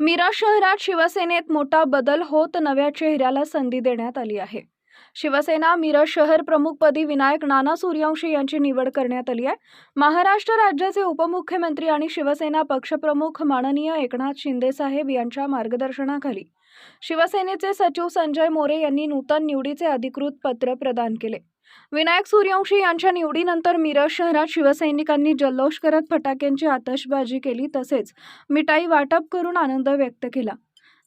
मिरज शहरात शिवसेनेत मोठा बदल होत नव्या चेहऱ्याला संधी देण्यात आली आहे. शिवसेना मिरज शहर प्रमुखपदी विनायक नाना सूर्यवंशी यांची निवड करण्यात आली आहे. महाराष्ट्र राज्याचे उपमुख्यमंत्री आणि शिवसेना पक्षप्रमुख माननीय एकनाथ शिंदेसाहेब यांच्या मार्गदर्शनाखाली शिवसेनेचे सचिव संजय मोरे यांनी नूतन निवडीचे अधिकृत पत्र प्रदान केले. विनायक सूर्यवंशी यांच्या निवडीनंतर मिरज शहरात शिवसैनिकांनी जल्लोष करत फटाक्यांची आतषबाजी केली तसेच मिठाई वाटप करून आनंद व्यक्त केला.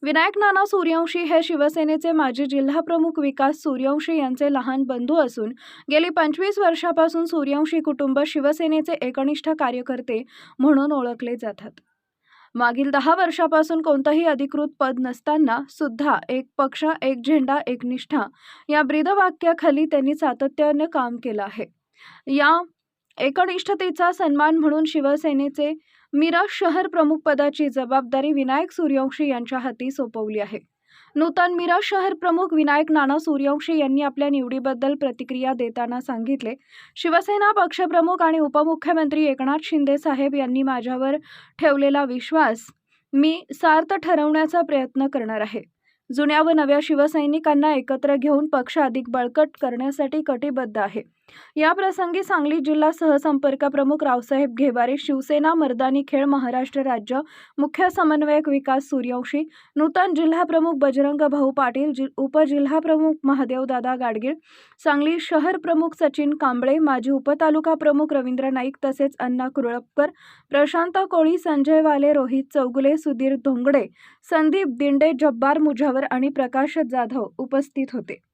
विनायक नाना सूर्यवंशी हे शिवसेनेचे माजी जिल्हाप्रमुख विकास सूर्यवंशी यांचे लहान बंधू असून गेली पंचवीस वर्षापासून सूर्यवंशी कुटुंब शिवसेनेचे एकनिष्ठ कार्यकर्ते म्हणून ओळखले जातात. मागील दहा वर्षापासून कोणतंही अधिकृत पद नसताना सुद्धा एक पक्ष एक झेंडा एक निष्ठा या ब्रीदवाक्याखाली त्यांनी सातत्याने काम केलं आहे. या एकनिष्ठतेचा सन्मान म्हणून शिवसेनेचे मिरज शहर प्रमुख पदाची जबाबदारी विनायक सूर्यवंशी यांच्या हाती सोपवली आहे. नूतन मिरज शहर प्रमुख विनायक नाना सूर्यवंशी यांनी आपल्या निवडीबद्दल प्रतिक्रिया देताना सांगितले. शिवसेना पक्षप्रमुख आणि उपमुख्यमंत्री एकनाथ शिंदे साहेब यांनी माझ्यावर ठेवलेला विश्वास मी सार्थ ठरवण्याचा प्रयत्न करणार आहे. जुन्या व नव्या शिवसैनिकांना एकत्र घेऊन पक्ष अधिक बळकट करण्यासाठी कटिबद्ध आहे. याप्रसंगी सांगली जिल्हा सहसंपर्क प्रमुख रावसाहेब घेबारे शिवसेना मर्दानी खेळ महाराष्ट्र राज्य मुख्य समन्वयक विकास सूर्यवंशी नूतन जिल्हाप्रमुख बजरंग भाऊ पाटील जि उपजिल्हाप्रमुख महादेव दादा गाडगीळ सांगली शहर प्रमुख सचिन कांबळे माजी उपतालुका प्रमुख रवींद्र नाईक तसेच अण्णा कुरळपकर प्रशांत कोळी संजय वाले रोहित चौगुले सुधीर धोंगडे संदीप दिंडे जब्बार मुझावर आणि प्रकाश जाधव उपस्थित होते.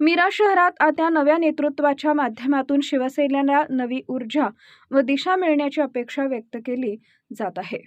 मीरा शहरात आता नव्या नेतृत्वाच्या माध्यमातून शिवसेनेला नवी ऊर्जा व दिशा मिळण्याची अपेक्षा व्यक्त केली जात आहे.